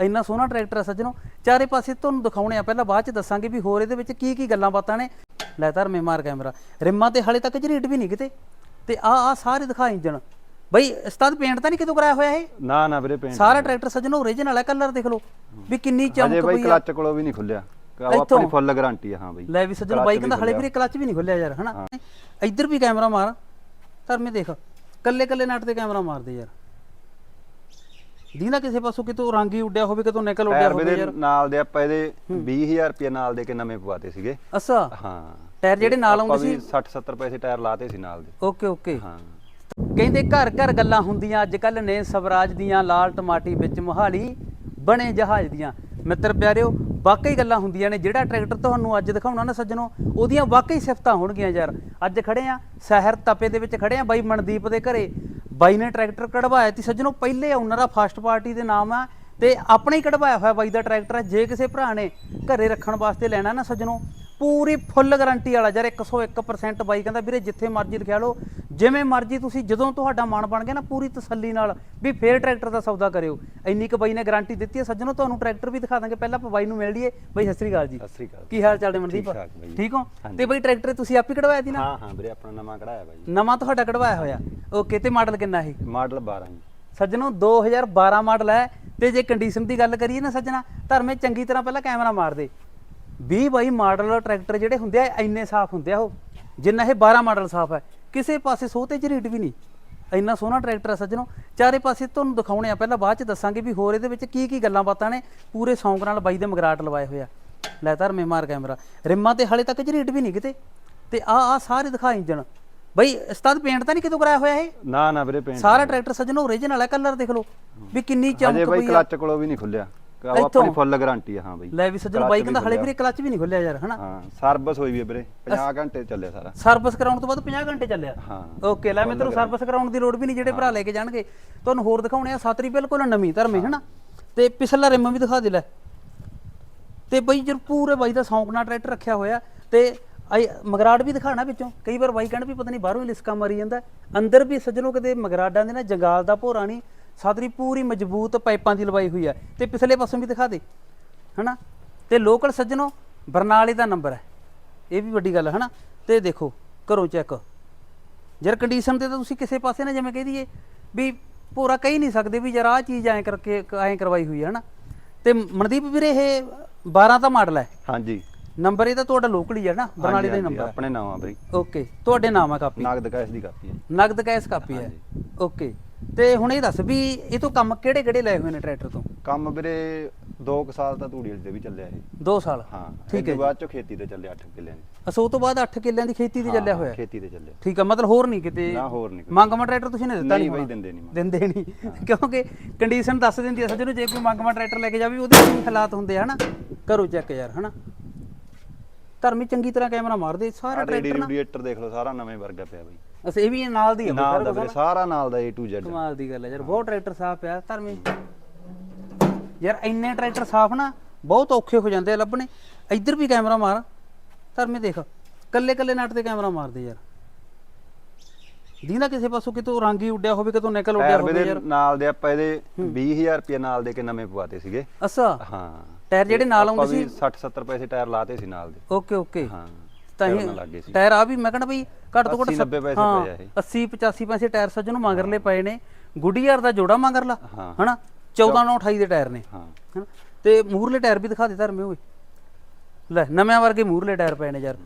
ਇੰਨਾ ਸੋਹਣਾ ਟਰੈਕਟਰ ਹੈ ਸੱਜਣੋ। ਚਾਰੇ ਪਾਸੇ ਤੁਹਾਨੂੰ ਦਿਖਾਉਣੇ ਆ ਪਹਿਲਾਂ ਬਾਅਦ ਚ ਦੱਸਾਂਗੇ ਵੀ ਹੋਰ ਇਹਦੇ ਵਿੱਚ ਕੀ ਕੀ ਗੱਲਾਂ ਬਾਤਾਂ ਨੇ। ਲੈ ਧਰਮੇ ਮਾਰ ਕੈਮਰਾ। ਰਿਮਾਂ ਤੇ ਹਾਲੇ ਤੱਕ ਝਰੀਟ ਵੀ ਨਹੀਂ ਕਿਤੇ। ਤੇ ਆ ਆ ਸਾਰੇ ਦਿਖਾ ਇੰਜਣ ਬਈ ਉਸਤਾਦ ਪੇਂਟ ਤਾਂ ਨਹੀਂ ਕਿਤੋਂ ਕਰਾਇਆ ਹੋਇਆ ਇਹ? ਨਾ ਨਾ ਵੀਰੇ ਪੇਂਟ ਸਾਰਾ ਟਰੈਕਟਰ ਸੱਜਣੋ ਓਰੀਜਨਲ ਹੈ ਕਲਰ ਦੇਖ ਲਓ। ਵੀ ਕਿੰਨੀ ਚਮਕ ਪਈ ਆ। ਕਲੱਚ ਕੋਲੋਂ ਵੀ ਨਹੀਂ ਖੁੱਲਿਆ? ਆਪਣੀ ਫੁੱਲ ਗਾਰੰਟੀ ਆ ਹਾਂ ਬਾਈ। ਲੈ ਵੀ ਸੱਜਣੋ ਕਲੱਚ ਬਾਈ ਵੀ ਕਹਿੰਦਾ ਹਲੇ। ਵੀਰੇ ਕਲੱਚ ਵੀ ਨਹੀਂ ਖੁੱਲਿਆ ਯਾਰ ਹਨਾ? ਇੱਧਰ ਵੀ ਕੈਮਰਾ ਮਾਰ। ਧਰਮੇ ਦੇਖ। ਕੱਲੇ ਕੱਲੇ ਨਟ ਤੇ ਕੈਮਰਾ ਮਾਰਦੇ ਯਾਰ। ਦੀਨਾ ਕਿਸੇ ਪਾਸੋਂ ਕਿਤੋਂ ਰੰਗ ਹੀ ਉੱਡਿਆ ਹੋਵੇ ਕਿਤੋਂ ਨਿਕਲ ਉੱਡਿਆ ਟਾਇਰ ਹੋਵੇ ਵੀਰੇ ਯਾਰ। ਨਾਲ ਦੇ ਆਪਾਂ ਇਹਦੇ 20000 ਰੁਪਏ ਨਾਲ ਦੇ ਕੇ ਨਵੇਂ ਪਵਾਤੇ ਸੀਗੇ। ਅੱਛਾ। ਹਾਂ। ਟਾਇਰ ਜਿਹੜੇ ਨਾਲ ਆਉਂਦੇ ਸੀ? 60 70 ਪੈਸੇ ਟਾਇਰ ਲਾਤੇ ਸੀ ਨਾਲ ਦੇ। Okay okay. ਹਾਂ। ਕਹਿੰਦੇ ਘਰ ਘਰ ਗੱਲਾਂ ਹੁੰਦੀਆਂ ਅੱਜ ਕੱਲ ਨੇ ਸਵਰਾਜ ਦੀਆਂ ਲਾਲ ਟਮਾਟੀ ਵਿੱਚ ਮੋਹਾਲੀ ਬਣੇ ਜਹਾਜ਼ ਦੀਆਂ। ਮਿੱਤਰ ਪਿਆਰਿਓ ਵਾਕਈ ਗੱਲਾਂ ਹੁੰਦੀਆਂ ਨੇ ਜਿਹੜਾ ਟਰੈਕਟਰ ਤੁਹਾਨੂੰ ਅੱਜ ਦਿਖਾਉਣਾ ਨਾ ਸੱਜਣੋ ਉਹਦੀਆਂ ਵਾਕਈ ਸਿਫਤਾਂ ਹੋਣਗੀਆਂ ਯਾਰ। ਅੱਜ ਖੜੇ ਆ ਸ਼ਹਿਰ ਤਪੇ ਦੇ ਵਿੱਚ ਖੜੇ ਆ ਬਾਈ ਮਨਦੀਪ ਦੇ ਘਰੇ। ਬਾਈ ਨੇ ਟਰੈਕਟਰ ਕਢਵਾਇਆ ਸੀ ਸੱਜਣੋ ਪਹਿਲੇ ਓਨਰ ਆ ਫਸਟ ਪਾਰਟੀ ਦੇ ਨਾਮ ਆ, ਤੇ ਆਪਣੇ ਹੀ ਕਢਵਾਇਆ ਹੋਇਆ ਬਾਈ ਦਾ ਟਰੈਕਟਰ ਹੈ ਜੇ ਕਿਸੇ ਭਰਾ ਨੇ ਘਰੇ ਰੱਖਣ ਵਾਸਤੇ ਲੈਣਾ ਨਾ ਸੱਜਣੋ, ਪੂਰੀ ਫੁੱਲ ਗਾਰੰਟੀ ਵਾਲਾ, ਯਾਰ 101% ਬਾਈ ਕਹਿੰਦਾ, ਵੀਰੇ ਜਿੱਥੇ ਮਰਜ਼ੀ ਲਿਖਿਆ ਲਓ ਜਿਵੇਂ ਮਰਜ਼ੀ ਤੁਸੀਂ ਜਦੋਂ ਤੁਹਾਡਾ ਮਨ ਬਣ ਗਿਆ ਨਾ ਪੂਰੀ ਤਸੱਲੀ ਨਾਲ ਵੀ ਫੇਰ ਟਰੈਕਟਰ ਦਾ ਸੌਦਾ ਕਰਿਓ। ਇੰਨੀ ਕੁ ਬਾਈ ਨੇ ਗਾਰੰਟੀ ਦਿੱਤੀ ਹੈ ਸੱਜਣੋ ਤੁਹਾਨੂੰ ਟਰੈਕਟਰ ਵੀ ਦਿਖਾ ਦਾਂਗੇ। ਪਹਿਲਾਂ ਆਪਾਂ ਬਾਈ ਨੂੰ ਮਿਲ ਲਈਏ। ਬਾਈ ਸਤਿ ਸ੍ਰੀ ਅਕਾਲ ਜੀ। ਸਤਿ ਸ੍ਰੀ ਅਕਾਲ। ਕੀ ਹਾਲ ਚਾਲ ਨੇ ਮਨਦੀਪ? ਠੀਕ ਹੋ। ਤੇ ਬਾਈ ਟਰੈਕਟਰ ਤੁਸੀਂ ਆਪ ਹੀ ਕਢਵਾਇਆ ਸੀ ਨਾ? ਹਾਂ ਹਾਂ ਵੀਰੇ ਆਪਣਾ ਨਵਾਂ ਕਢਾਇਆ ਬਾਈ। ਨਵਾਂ ਤੁਹਾਡਾ ਕਢਵਾਇਆ ਹੋਇਆ। ਓਕੇ ਤੇ ਮਾਡਲ ਕਿੰਨਾ ਇਹ? ਮਾਡਲ 12 ਜੀ। ਸੱਜਣੋ 2012 ਮਾਡਲ ਹੈ। ਤੇ ਜੇ ਕੰਡੀਸ਼ਨ ਦੀ ਗੱਲ ਕਰੀਏ ਨਾ ਸੱਜਣਾ ਧਰਮੇ ਚੰਗੀ ਤਰ੍ਹਾਂ ਪਹਿਲਾਂ ਕੈਮਰਾ ਮਾਰ ਦੇ 20 ਬਾਈ ਮਾਡਲ ਟਰੈਕਟਰ ਜਿਹੜੇ ਹੁੰਦੇ ਆ ਇੰਨੇ ਸਾਫ਼ ਹੁੰਦੇ ਆ ਉਹ। ਜਿੰਨਾ ਇਹ 12 ਮਾਡਲ ਸਾਫ਼ ਹੈ। ਕਿਸੇ ਪਾਸੇ ਸੋਹ ਤੇ ਝਰੀਟ ਵੀ ਨਹੀਂ। ਇੰਨਾ ਸੋਹਣਾ ਟਰੈਕਟਰ ਹੈ ਸੱਜਣੋ। ਚਾਰੇ ਪਾਸੇ ਤੁਹਾਨੂੰ ਦਿਖਾਉਣੇ ਆ ਪਹਿਲਾਂ ਬਾਅਦ ਚ ਦੱਸਾਂਗੇ ਵੀ ਹੋਰ ਇਹਦੇ ਵਿੱਚ ਕੀ ਕੀ ਗੱਲਾਂ ਬਾਤਾਂ ਨੇ। ਪੂਰੇ ਸੌਂਕ ਨਾਲ ਬਾਈ ਦੇ ਮਗਰਾਟ ਲਵਾਏ ਹੋਏ ਆ। ਲੈ ਧਰਮੇ ਮਾਰ ਕੈਮਰਾ। ਰਿਮਾਂ ਤੇ ਹਾਲੇ ਤੱਕ ਝਰੀਟ ਵੀ ਨਹੀਂ ਕਿਤੇ। ਤੇ ਆ ਆ ਸਾਰੇ ਦਿਖਾ ਇੰਜਣ। ਬਈ ਉਸਤਾਦ ਪੇਂਟ ਤਾਂ ਨਹੀਂ ਕਿਤੋਂ ਕਰਾਇਆ ਹੋਇਆ ਇਹ? ਨਾ ਨਾ ਵੀਰੇ ਪੇਂਟ ਸਾਰਾ ਟਰੈਕਟਰ ਸੱਜਣੋ ਓਰੀਜਨਲ ਹੈ ਕਲਰ ਦੇਖ ਲਓ। ਵੀ ਕਿੰਨੀ ਅਜੇ ਚਮਕ ਪਈ ਆ। ਕਲੱਚ ਕੋਲੋਂ ਵੀ ਨਹੀਂ ਖੁੱਲਿਆ। ਇੱਥੋਂ? ਆਪਣੀ ਫੁੱਲ ਗਾਰੰਟੀ ਆ ਹਾਂ ਬਾਈ। ਲੈ ਵੀ ਸੱਜਣੋ ਬਾਈ ਕਹਿੰਦਾ ਹਲੇ। ਵੀਰੇ ਕਲੱਚ ਵੀ ਨਹੀਂ ਖੁੱਲਿਆ ਯਾਰ ਹਨਾ? ਹਾਂ ਸਰਵਿਸ ਹੋਈ ਵੀ ਵੀਰੇ 50 ਘੰਟੇ ਚੱਲਿਆ ਸਾਰਾ। ਸਰਵਿਸ ਕਰਾਉਣ ਤੋਂ ਬਾਅਦ 50 ਘੰਟੇ ਚੱਲਿਆ। ਹਾਂ ਓਕੇ ਲੈ ਮਿੱਤਰੋ ਸਰਵਿਸ ਕਰਾਉਣ ਦੀ ਲੋੜ ਵੀ ਨਹੀਂ ਜਿਹੜੇ ਭਰਾ ਲੈ ਕੇ ਜਾਣਗੇ। ਤੁਹਾਨੂੰ ਹੋਰ ਦਿਖਾਉਣੇ ਆ ਸਾਤਰੀ ਬਿਲਕੁਲ ਨਵੀਂ ਧਰਮੇ ਹਨਾ? ਤੇ ਪਿਛਲਾ ਰਿਮ ਵੀ ਦਿਖਾ ਦੇ ਲੈ। ਤੇ ਬਈ ਜਰ ਪੂਰੇ ਬਾਈ ਦਾ ਸ਼ੌਂਕ ਨਾਲ ਟਰੈਕਟਰ ਰੱਖਿਆ ਹੋਇਆ ਤੇ ਆਈ ਮਗਰਾੜ ਵੀ ਦਿਖਾਣਾ ਵਿੱਚੋਂ। ਕਈ ਵਾਰ ਬਾਈ ਕਹਿਣ ਵੀ ਪਤਾ ਨਹੀਂ ਬਾਹਰੋਂ ਹੀ ਲਿਸਕਾ ਮਾਰੀ ਜਾਂਦਾ। ਅੰਦਰ ਵੀ ਸੱਜਣੋ ਕਿਤੇ ਮਗਰਾੜਾਂ ਦੇ ਨਾ ਜੰਗਾਲ ਦਾ ਭੋਰਾ ਨਹੀਂ ਸਾਤਰੀ ਪੂਰੀ ਮਜ਼ਬੂਤ ਪਾਈਪਾਂ ਦੀ ਲਵਾਈ ਹੋਈ ਆ ਤੇ ਪਿਛਲੇ ਪਾਸੋਂ ਵੀ ਦਿਖਾ ਦੇ। ਹਨਾ? ਤੇ ਲੋਕਲ ਸੱਜਣੋ ਬਰਨਾਲੇ ਦਾ ਨੰਬਰ ਹੈ। ਇਹ ਵੀ ਵੱਡੀ ਗੱਲ ਹੈ ਹਨਾ? ਤੇ ਦੇਖੋ ਕਰੋ ਚੈੱਕ। ਯਾਰ ਕੰਡੀਸ਼ਨ ਤੇ ਤਾਂ ਤੁਸੀਂ ਕਿਸੇ ਪਾਸੇ ਨਾ ਜਿਵੇਂ ਕਹਿ ਦਈਏ ਵੀ ਪੂਰਾ ਕਹਿ ਹੀ ਨਹੀਂ ਸਕਦੇ ਵੀ ਯਾਰ ਆਹ ਚੀਜ਼ ਐਂ ਕਰਕੇ ਐਂ ਕਰਵਾਈ ਹੋਈ ਹੈ ਹਨਾ? ਤੇ ਮਨਦੀਪ ਵੀਰੇ ਇਹ 12 ਦਾ ਮਾਡਲ ਹੈ। ਹਾਂਜੀ। ਨੰਬਰ ਇਹ ਤਾਂ ਤੁਹਾਡਾ ਲੋਕਲ ਹੀ ਹੈ ਨਾ ਬਰਨਾਲੇ ਦਾ ਹੀ ਨੰਬਰ ਹੈ। ਆਪਣੇ ਨਾਮ ਆ ਬਾਈ। ਓਕੇ ਤੁਹਾਡੇ ਨਾਮ ਹੈ ਕਾਪੀ। ਨਗਦ ਕੈਸ਼ ਦੀ ਕਾਪੀ ਹੈ। ਨਗਦ ਕੈਸ਼ ਕਾਪੀ ਹੈ। ਓਕੇ। ਤੇ ਹੁਣ ਇਹ ਦੱਸ ਵੀ ਇਹ ਤੋਂ ਕੰਮ ਕਿਹੜੇ ਕਿਹੜੇ ਲਏ ਹੋਏ ਨੇ ਟਰੈਕਟਰ ਤੋਂ? ਕੰਮ ਵੀਰੇ 2 ਸਾਲ ਤਾਂ ਤੂੜੀ ਤੇ ਵੀ ਚੱਲਿਆ ਇਹ। 2 ਸਾਲ? ਹਾਂ ਠੀਕ ਹੈ ਬਾਅਦ ਚੋਂ ਖੇਤੀ ਤੇ ਚੱਲਿਆ 8 ਕਿੱਲਿਆਂ ਦੀ। ਅਸੋ ਤੋਂ ਬਾਅਦ 8 ਕਿੱਲਿਆਂ ਦੀ ਖੇਤੀ ਤੇ ਹਾਂ, ਚੱਲਿਆ ਹਾਂ, ਹੋਇਆ? ਹੈ। ਖੇਤੀ ਤੇ ਚੱਲਿਆ। ਠੀਕ ਆ ਮਤਲਬ ਹੋਰ ਨਹੀਂ ਕਿਤੇ? ਨਾ ਹੋਰ ਨਹੀਂ। ਮੰਗਮਾ ਟਰੈਕਟਰ ਤੁਸੀਂ ਨੇ ਦਿੱਤਾ ਨਹੀਂ ਬਈ ਦਿੰਦੇ ਨਹੀਂ। ਦਿੰਦੇ ਨਹੀਂ ਕਿਉਂਕਿ ਕੰਡੀਸ਼ਨ ਦੱਸ ਦਿੰਦੀ ਹੈ ਸੱਜਣੋ ਜੇ ਕੋਈ ਮੰਗਮਾ ਟਰੈਕਟਰ ਲੈ ਕੇ ਜਾਵੇ ਉਹਦੇ ਕੀ ਹਾਲਾਤ ਹੁੰਦੇ ਆ ਹਨਾ? ਕਰੋ ਚੈੱਕ ਯਾਰ ਹਨਾ? ਧਰਮੀ ਚੰਗੀ ਤਰ੍ਹਾਂ ਕੈਮਰਾ ਮਾਰਦੇ ਸਾਰਾ ਟਰੈਕਟਰ ਨਾ। ਰੇਡੀਏਟਰ ਦੇਖ ਲਓ ਸਾਰਾ ਨਵੇਂ ਵਰਗਾ ਪਿਆ ਬਾਈ। ਅਸ ਇਹ ਵੀ ਨਾਲ ਦੀ ਬਈ ਨਾਲ ਦਾ ਵੀਰੇ। ਸਾਰਾ ਨਾਲ ਦਾ A to Z ਕਮਾਲ ਦੀ ਗੱਲ ਹੈ ਯਾਰ ਬਹੁਤ ਟਰੈਕਟਰ ਸਾਫ਼ ਪਿਆ ਧਰਮੀ। ਯਾਰ ਇੰਨੇ ਟਰੈਕਟਰ ਸਾਫ਼ ਨਾ ਬਹੁਤ ਔਖੇ ਹੋ ਜਾਂਦੇ ਆ ਲੱਭਣੇ। ਇੱਧਰ ਵੀ ਕੈਮਰਾ ਮਾਰ ਧਰਮੀ ਦੇਖ ਕੱਲੇ ਕੱਲੇ ਨਟ ਤੇ ਕੈਮਰਾ ਮਾਰਦੇ ਯਾਰ। ਦੀਨਾ ਕਿਸੇ ਪਾਸੋਂ ਕਿਤੋਂ ਰੰਗ ਹੀ ਉੱਡਿਆ ਹੋਵੇ ਕਿਤੋਂ ਨਿਕਲ ਉੱਡਿਆ ਟਾਇਰ ਹੋਵੇ ਯਾਰ। ਨਾਲ ਦੇ ਆਪਾਂ ਇਹਦੇ 20000 ਰੁਪਏ ਨਾਲ ਦੇ ਕੇ ਨਵੇਂ ਪਵਾਤੇ ਸੀਗੇ। ਅੱਛਾ। ਹਾਂ। ਟਾਇਰ ਜਿਹੜੇ ਨਾਲ ਆਉਂਦੇ ਸੀ? 60 70 ਪੈਸੇ ਟਾਇਰ ਲਾਤੇ ਸੀ ਨਾਲ ਦੇ। Okay okay. ਹਾਂ ਤਾਂ ਹੀ ਟਾਇਰ ਆ ਵੀ ਮੈਂ ਕਹਿੰਦਾ ਬਈ ਘੱਟ ਤੋਂ ਘੱਟ 80 90 ਪੈਸੇ ਪਏ ਆ ਇਹ। 80 85 ਪੈਸੇ ਟਾਇਰ ਸੱਜਣ ਨੂੰ ਮਗਰਲੇ ਪਏ ਨੇ। ਗੁੱਡੀਅਰ ਦਾ ਜੋੜਾ ਮਗਰਲਾ। ਹਨਾ? 14 9 28 ਦੇ ਟਾਇਰ ਨੇ ਹਾਂ। ਹਨਾ? ਤੇ ਮੂਰਲੇ ਟਾਇਰ ਵੀ ਦਿਖਾ ਦੇ ਧਰਮੇ ਓਏ। ਲੈ ਨਵੇਂ ਵਰਗੇ ਮੂਰਲੇ ਟਾਇਰ ਪਏ ਨੇ ਯਾਰ।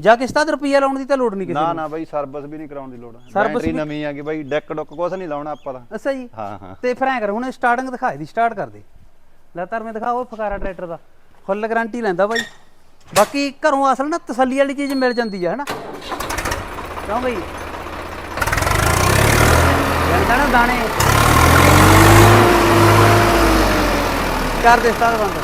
ਜਾ ਕੇ 70 ਰੁਪਈਆ ਲਾਉਣ ਦੀ ਤਾਂ ਲੋੜ ਨਹੀਂ ਕਿਸੇ ਨਾ ਨਾ। ਬਾਈ ਸਰਵਿਸ ਵੀ ਨਹੀਂ ਕਰਾਉਣ ਦੀ ਲੋੜ। ਬੈਟਰੀ ਵੀ- ਨਵੀਂ ਆ ਕਿ ਬਾਈ ਡੈਕ ਡੁੱਕ ਕੁਛ ਨਹੀਂ ਲਾਉਣਾ ਆਪਾਂ ਤਾਂ ਅੱਛਾ ਜੀ। ਹਾਂ ਹਾਂ। ਤੇ ਫਿਰ ਐਂ ਕਰ ਹੁਣ ਸਟਾਰਟਿੰਗ ਦਿਖਾ ਦੀ ਸਟਾਰਟ ਕਰ ਦੇ। ਲੈ ਧਰਮੇ ਦਿਖਾ ਉਹ ਫਕਾਰਾ ਟਰੈਕਟਰ ਦਾ। ਫੁੱਲ ਗਾਰੰਟੀ ਲੈਂਦਾ ਬਾਈ। ਬਾਕੀ ਘਰੋਂ ਅਸਲ ਨਾ ਤਸੱਲੀ ਵਾਲੀ ਚੀਜ਼ ਮਿਲ ਜਾਂਦੀ ਹੈ ਹਨਾ? ਕਿਉਂ ਬਈ? ਜਾਂਦਾ ਨਾ ਦਾਣੇ। ਕਰ ਦੇ ਸਟਾਰ ਬੰਦ।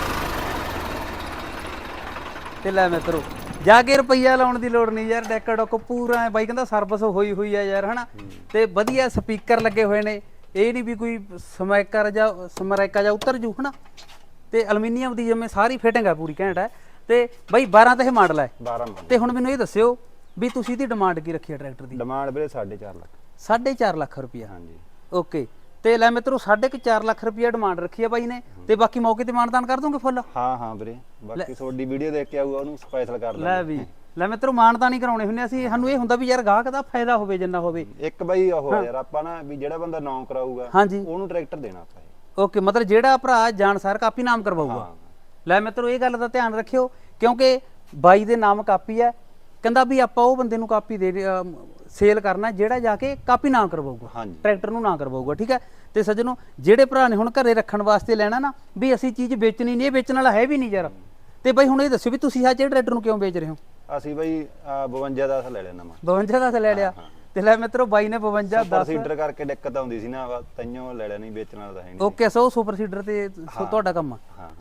ਤੇ ਲੈ ਮਿੱਤਰੋ ਜਾ ਕੇ ਰੁਪਈਆ ਲਾਉਣ ਦੀ ਲੋੜ ਨਹੀਂ ਯਾਰ ਡੈਕ ਡੁੱਕ ਪੂਰਾ ਬਾਈ ਕਹਿੰਦਾ ਸਰਵਿਸ ਹੋਈ ਹੋਈ ਆ ਯਾਰ, ਹਨਾ? ਤੇ ਵਧੀਆ ਸਪੀਕਰ ਲੱਗੇ ਹੋਏ ਨੇ। ਇਹ ਨਹੀਂ ਵੀ ਕੋਈ ਸਮੈਕਰ ਜਾਂ ਸਮਰੈਕਾ ਜਾਂ ਉਤਰ ਜੂ ਹਨਾ? ਤੇ ਐਲੂਮੀਨੀਅਮ ਦੀ ਜਿਵੇਂ ਸਾਰੀ ਫਿਟਿੰਗ ਆ ਪੂਰੀ ਘੈਂਟ ਹੈ ਤੇ ਬਾਈ 12 ਤਾਂ ਇਹ ਮਾਡਲ ਹੈ 12 ਮੰਨ ਤੇ ਹੁਣ ਮੈਨੂੰ ਇਹ ਦੱਸਿਓ ਵੀ ਤੁਸੀਂ ਦੀ ਡਿਮਾਂਡ ਕੀ ਰੱਖੀ ਹੈ ਟਰੈਕਟਰ ਦੀ? ਡਿਮਾਂਡ ਵੀਰੇ 4.5 ਲੱਖ। 4.5 ਲੱਖ ਰੁਪਇਆ ਹਾਂਜੀ। ਓਕੇ। ਤੇ ਲੈ ਮਿੱਤਰੋ 4.5 ਲੱਖ ਰੁਪਇਆ ਡਿਮਾਂਡ ਰੱਖੀ ਆ ਬਾਈ ਨੇ। ਤੇ ਬਾਕੀ ਮੌਕੇ ਤੇ ਮਾਨਦਾਨ ਕਰ ਦੋਗੇ ਫੁੱਲ? ਹਾਂ ਹਾਂ ਵੀਰੇ। ਬਾਕੀ ਤੁਹਾਡੀ ਵੀਡੀਓ ਦੇਖ ਕੇ ਆਊਗਾ ਉਹਨੂੰ ਸਪੈਸ਼ਲ ਕਰ ਲੈ ਦਾਂਗੇ। ਵੀ। ਲੈ ਮਿੱਤਰੋ ਮਾਨਦਾਨ ਹੀ ਕਰਾਉਣੇ ਹੁੰਦੇ ਅਸੀਂ। ਸਾਨੂੰ ਇਹ ਹੁੰਦਾ ਵੀ ਯਾਰ ਗਾਹਕ ਦਾ ਫਾਇਦਾ ਹੋਵੇ ਜਿੰਨਾ ਹੋਵੇ। ਇੱਕ ਬਾਈ ਉਹ ਆ ਯਾਰ ਆਪਾਂ ਨਾ ਵੀ ਜਿਹੜਾ ਬੰਦਾ ਨੌਂ ਕਰਾਊਗਾ ਹਾਂਜੀ। ਉਹਨੂੰ ਟਰੈਕਟਰ ਦੇਣਾ ਆਪਾਂ। ਓਕੇ ਮਤਲਬ ਜਿਹੜਾ ਭਰਾ ਜਾਣਸਾਰ ਕਾਪੀ ਨਾਮ ਕਰਵਾਊਗਾ। ਲੈ ਮਿੱਤਰੋ ਇਹ ਗੱਲ ਦਾ ਧਿਆਨ ਰੱਖਿਓ ਕਿਉਂਕਿ ਬਾਈ ਦੇ ਨਾਮ ਕਾਪੀ ਹੈ। ਕਹਿੰਦਾ ਵੀ ਆਪਾਂ ਉਹ ਬੰਦੇ ਨੂੰ ਕਾਪੀ ਦੇ ਸੇਲ ਕਰਨਾ ਜਿਹੜਾ ਜਾ ਕੇ ਕਾਪੀ ਨਾ ਕਰਵਾਊਗਾ। ਟਰੈਕਟਰ ਨੂੰ ਨਾ ਕਰਵਾਊਗਾ ਠੀਕ ਹੈ? ਤੇ ਸੱਜਣੋ ਜਿਹੜੇ ਭਰਾ ਨੇ ਹੁਣ ਘਰੇ ਰੱਖਣ ਵਾਸਤੇ ਲੈਣਾ ਨਾ ਵੀ ਅਸੀਂ ਚੀਜ਼ ਵੇਚਣੀ ਨਹੀਂ ਇਹ ਵੇਚਣ ਵਾਲਾ ਹੈ ਵੀ ਨਹੀਂ ਯਾਰ। ਤੇ ਬਾਈ ਹੁਣ ਇਹ ਦੱਸੋ ਵੀ ਤੁਸੀਂ ਅੱਜ ਇਹ ਟਰੈਕਟਰ ਨੂੰ ਕਿਉਂ ਵੇਚ ਰਹੇ ਹੋ? ਅਸੀਂ ਬਾਈ ਆਹ 52 ਦਾ ਲੈ ਲਿਆ ਨਵਾਂ 52 ਦਾ ਤਾਂ ਲੈ ਲਿਆ। ਤੇ ਲੈ ਮਿੱਤਰੋ ਬਾਈ ਨੇ 52 ਸੁਪਰ 10 ਸੀਡਰ ਕਰਕੇ ਦਿੱਕਤ ਆਉਂਦੀ ਸੀ ਨਾ ਤੈਨੂੰ ਲੈ ਨਹੀਂ ਵੇਚਣ ਵਾਲਾ ਤਾਂ ਹੈ ਨਹੀਂ। ਓਕੇ ਸੋ ਸੁਪਰ ਸੀਡਰ ਤੇ ਤੁਹਾਡਾ ਕੰਮ ਆ।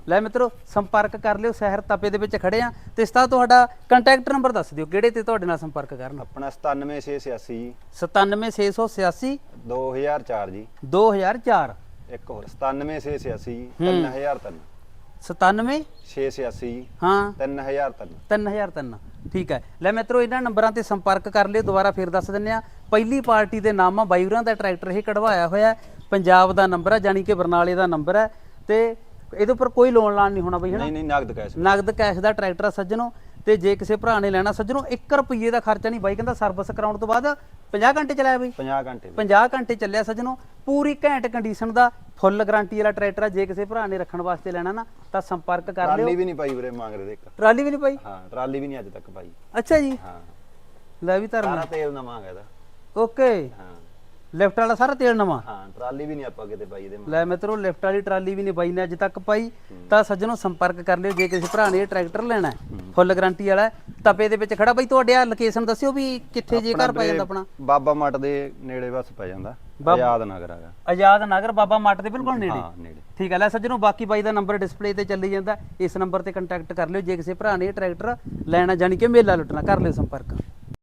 ਲੈ ਮਿੱਤਰੋ ਸੰਪਰਕ ਕਰ ਲਿਓ ਸ਼ਹਿਰ ਤਪੇ ਦੇ ਵਿੱਚ ਖੜੇ ਆ। ਤੇ ਇਸ ਦਾ ਤੁਹਾਡਾ ਕੰਟੈਕਟ ਨੰਬਰ ਦੱਸ ਦਿਓ ਕਿਹੜੇ ਤੇ ਤੁਹਾਡੇ ਨਾਲ ਸੰਪਰਕ ਕਰਨ? ਆਪਣਾ 97686 ਜੀ 97686 2004 ਜੀ। 2004 ਇੱਕ ਹੋਰ 97686 ਜੀ 3003 97 686 ਜੀ ਹਾਂ। 3003 3003 ਠੀਕ ਹੈ। ਲੈ ਮਿੱਤਰੋ ਇਹਨਾਂ ਨੰਬਰਾਂ ਤੇ ਸੰਪਰਕ ਕਰ ਲਿਓ ਦੁਬਾਰਾ ਫੇਰ ਦੱਸ ਦਿੰਨੇ ਆ ਪਹਿਲੀ ਪਾਰਟੀ ਦੇ ਨਾਮ ਆ ਬਾਈਵਰਾਂ ਦਾ ਟਰੈਕਟਰ ਇਹ ਕਢਵਾਇਆ ਹੋਇਆ। ਪੰਜਾਬ ਦਾ ਨੰਬਰ ਹੈ ਯਾਨੀ ਕਿ ਬਰਨਾਲੇ ਦਾ ਨੰਬਰ ਹੈ। ਤੇ ਇਹਦੇ ਉੱਪਰ ਕੋਈ ਲੋਨ ਲਾਣ ਨਹੀਂ ਹੋਣਾ ਬਈ ਹਨਾ ਨਹੀਂ ਨਹੀਂ ਨਗਦ ਕੈਸ਼ ਨਗਦ ਕੈਸ਼ ਦਾ ਟਰੈਕਟਰ ਆ ਸੱਜਣੋ। ਤੇ ਜੇ ਕਿਸੇ ਭਰਾ ਨੇ ਲੈਣਾ ਸੱਜਣੋ 1 ਰੁਪਏ ਦਾ ਖਰਚਾ ਨਹੀਂ ਬਾਈ ਕਹਿੰਦਾ ਸਰਵਿਸ ਕਰਾਉਣ ਤੋਂ ਬਾਅਦ 50 ਘੰਟੇ ਚਲਾਇਆ ਬਈ। 50 ਘੰਟੇ 50 ਘੰਟੇ ਚੱਲਿਆ ਸੱਜਣੋ ਪੂਰੀ ਘੈਂਟ ਕੰਡੀਸ਼ਨ ਦਾ ਫੁੱਲ ਗਾਰੰਟੀ ਵਾਲਾ ਟਰੈਕਟਰ ਆ ਜੇ ਕਿਸੇ ਭਰਾ ਨੇ ਰੱਖਣ ਵਾਸਤੇ ਲੈਣਾ ਨਾ ਤਾਂ ਸੰਪਰਕ ਕਰ ਟਰਾਲੀ ਲਿਓ ਵੀ ਨਹੀਂ ਪਾਈ ਵੀਰੇ ਮੰਗ ਰਹੇ ਇੱਕ। ਟਰਾਲੀ ਵੀ ਨਹੀਂ ਪਾਈ? ਹਾਂ ਟਰਾਲੀ ਵੀ ਨਹੀਂ ਅੱਜ ਤੱਕ ਪਾਈ। ਅੱਛਾ ਜੀ। ਹਾਂ। ਲੈ ਵੀ ਧਰਮ। ਸਾਰਾ ਤੇਲ ਨਵਾਂ ਹੈਗਾ ਇਹਦਾ। ਓਕੇ ਹਾਂ। ਲਿਫਟ ਵਾਲਾ ਸਾਰਾ ਤੇਲ ਨਵਾਂ? ਹਾਂ। ਟਰਾਲੀ ਵੀ ਨਹੀਂ ਆਪਾਂ ਕਿਤੇ ਪਾਈ ਇਹਦੇ ਲੈ ਮਿੱਤਰੋ ਲਿਫਟ ਵਾਲੀ ਟਰਾਲੀ ਵੀ ਨਹੀਂ ਬਾਈ ਨੇ ਅੱਜ ਤੱਕ ਪਾਈ। ਤਾਂ ਸੱਜਣੋ ਸੰਪਰਕ ਕਰ ਲਿਓ ਜੇ ਕਿਸੇ ਭਰਾ ਨੇ ਇਹ ਟਰੈਕਟਰ ਲੈਣਾ ਹੈ ਫੁੱਲ ਗਾਰੰਟੀ ਵਾਲਾ। ਤਪੇ ਦੇ ਵਿੱਚ ਖੜਾ ਬਾਈ ਤੁਹਾਡੇ ਆ ਲੋਕੇਸ਼ਨ ਦੱਸਿਓ ਵੀ ਕਿੱਥੇ ਜੇ ਘਰ ਪੈ ਜਾਂਦਾ ਆਪਣਾ। ਬਾਬਾ ਮੱਟ ਦੇ ਨੇੜੇ ਬਸ ਪੈ ਜਾਂਦਾ ਆਜ਼ਾਦ ਨਗਰ ਹੈਗਾ। ਆਜ਼ਾਦ ਨਗਰ ਬਾਬਾ ਮੱਟ ਦੇ ਬਿਲਕੁਲ ਨੇੜੇ ਹਾਂ ਨੇੜੇ। ਠੀਕ ਹੈ ਲੈ ਸੱਜਣੋ ਬਾਕੀ ਬਾਈ ਦਾ ਨੰਬਰ ਡਿਸਪਲੇ ਤੇ ਚੱਲੀ ਜਾਂਦਾ। ਇਸ ਨੰਬਰ ਤੇ ਕੰਟੈਕਟ ਕਰ ਲਿਓ ਜੇ ਕਿਸੇ ਭਰਾ ਨੇ ਇਹ ਟਰੈਕਟਰ ਲੈਣਾ ਜਾਣੀ ਕਿ ਮੇਲਾ ਲੁੱਟਣਾ ਕਰ ਲਿਓ ਸੰਪਰਕ।